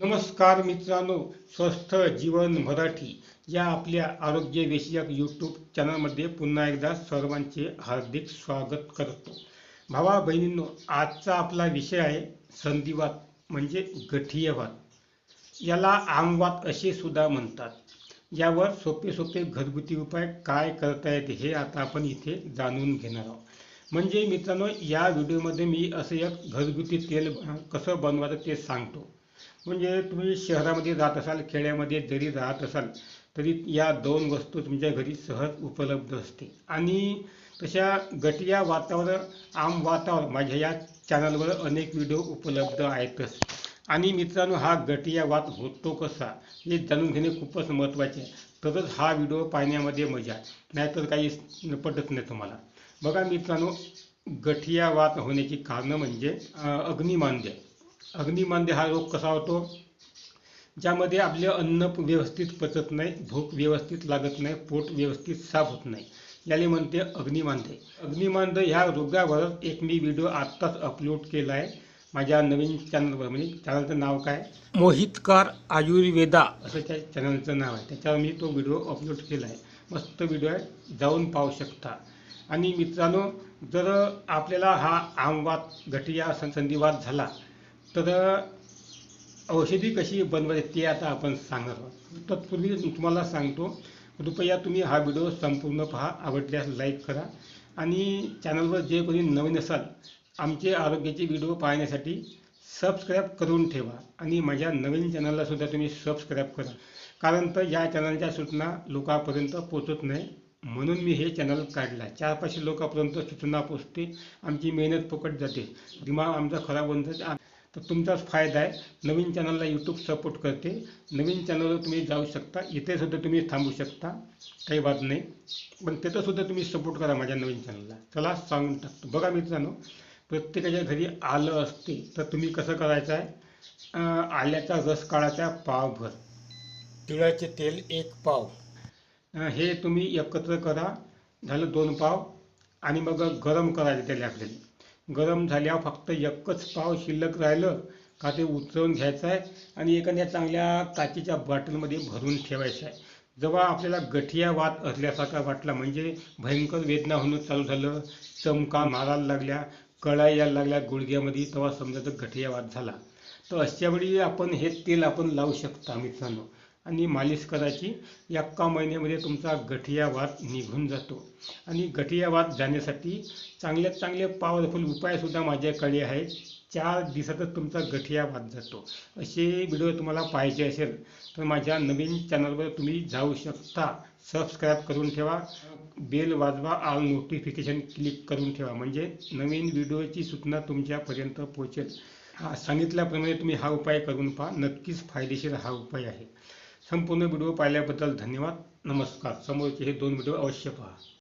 नमस्कार मित्रांनो स्वस्थ जीवन मराठी या आपल्या आरोग्यविषयक यूट्यूब चॅनलमध्ये पुन्हा एकदा सर्वांचे हार्दिक स्वागत करतो. भावा बहिणींनो आजचा आपला विषय आहे संधिवात म्हणजे गठीयवात. याला आमवात असे सुद्धा म्हणतात. यावर सोपे सोपे घरगुती उपाय काय करता येते हे आता आपण इथे जाणून घेणार आहोत. म्हणजे मित्रांनो या व्हिडिओमध्ये मी असं एक घरगुती तेल कसं बनवायचं ते सांगतो. म्हणजे तुम्ही शहरामध्ये जात असाल खेड्यामध्ये जरी राहत असाल तरी या दोन वस्तू तुमच्या घरी सहज उपलब्ध असते आणि तशा गटिया वातावरण आम वातावरण माझ्या या चॅनलवर अनेक व्हिडिओ उपलब्ध आहेतच. आणि मित्रांनो हा गटिया वात होतो कसा हे जाणून घेणे खूपच महत्त्वाचे आहे. तरच हा व्हिडिओ पाहण्यामध्ये मजा नाहीतर काही पटत नाही तुम्हाला. बघा मित्रांनो गठिया वात होण्याची कारणं म्हणजे अग्निमांद्य. अग्निमांद्य हा रोग कसा होतो? ज्यामध्ये आपले अन्न व्यवस्थित पचत नाही भूक व्यवस्थित लागत नाही पोट व्यवस्थित साफ होत नाही. याला म्हणते अग्निमांद्य अग्निमांद्य ह्या रोगावर एक मी व्हिडिओ आत्ताच अपलोड केला आहे माझ्या नवीन चॅनलवर म्हणजे चॅनलचं नाव काय? मोहितकार आयुर्वेदा. असं त्या चॅनलचं नाव आहे. त्याच्यावर मी तो व्हिडिओ अपलोड केला आहे मस्त व्हिडिओ आहे. जाऊन पाहू शकता. आणि मित्रांनो जर आपल्याला हा आमवात गठिया संधिवात झाला तर औषधी कशी बनवायची ते आता आपण सांगणार आहोत. तत्पूर्वी तुम्हाला सांगतो कृपया तुम्ही हा व्हिडिओ संपूर्ण पहा आवडल्यास लाईक करा आणि चॅनलवर जे कोणी नवीन असाल आमचे आरोग्याचे व्हिडिओ पाहण्यासाठी सबस्क्राईब करून ठेवा आणि माझ्या नवीन चॅनललासुद्धा तुम्ही सबस्क्राईब करा. कारण तर या चॅनलच्या सूचना लोकांपर्यंत पोचत नाही म्हणून मी हे चॅनल काढला. चार पाचशे लोकांपर्यंत सूचना पोचते आमची मेहनत फुकट जाते. दिमाग आमचा खराब होऊन जाते. तर तुमचाच फायदा आहे. नवीन चॅनलला यूट्यूब सपोर्ट करते. नवीन चॅनलवर तुम्ही जाऊ शकता. इथे सुद्धा तुम्ही थांबू शकता. काही बात नाही. पण तिथं सुद्धा तुम्ही सपोर्ट करा माझ्या नवीन चॅनलला. चला सांगून टाकतो. बघा मित्रांनो प्रत्येकाच्या घरी आलं असते तर तुम्ही कसं करायचं आहे? आल्याचा रस काढायचा पावभर. तिळाचे तेल एक पाव. हे तुम्ही एकत्र करा. झालं दोन पाव. आणि मग गरम करायचं त्याला आपल्याला गरम झाल्यावर फक्त एकच पाव शिल्लक राहिलं का ते उचलून घ्यायचं आहे आणि एखाद्या चांगल्या काचेच्या बॉटलमध्ये भरून ठेवायचं आहे. जेव्हा आपल्याला गठिया वात असल्यासारखा वाटला म्हणजे भयंकर वेदना होणं चालू झालं चमका मारायला लागल्या कळा यायला लागल्या गुडघ्यामध्ये तेव्हा समजा तर गठिया वात झाला. तर अशा वेळी आपण हे तेल आपण लावू शकता मित्रांनो. आणि मालिश करायची. एका महिन्यामध्ये तुमचा गठिया वात निघून जातो. आणि गठिया वात जाण्यासाठी चांगल्यात चांगले पॉवरफुल उपायसुद्धा माझ्याकडे आहेत. चार दिवसातच तुमचा गठिया वाद जातो. असे व्हिडिओ तुम्हाला पाहिजे असेल तर माझ्या नवीन चॅनलवर तुम्ही जाऊ शकता. सबस्क्राईब करून ठेवा. बेल वाजवा. आल नोटिफिकेशन क्लिक करून ठेवा. म्हणजे नवीन व्हिडिओची सूचना तुमच्यापर्यंत पोहोचेल. सांगितल्याप्रमाणे तुम्ही हा उपाय करून पहा. नक्कीच फायदेशीर हा उपाय आहे. संपूर्ण व्हिडिओ पाहिल्याबद्दल धन्यवाद. नमस्कार. समोरचे हे दोन व्हिडिओ अवश्य पहा.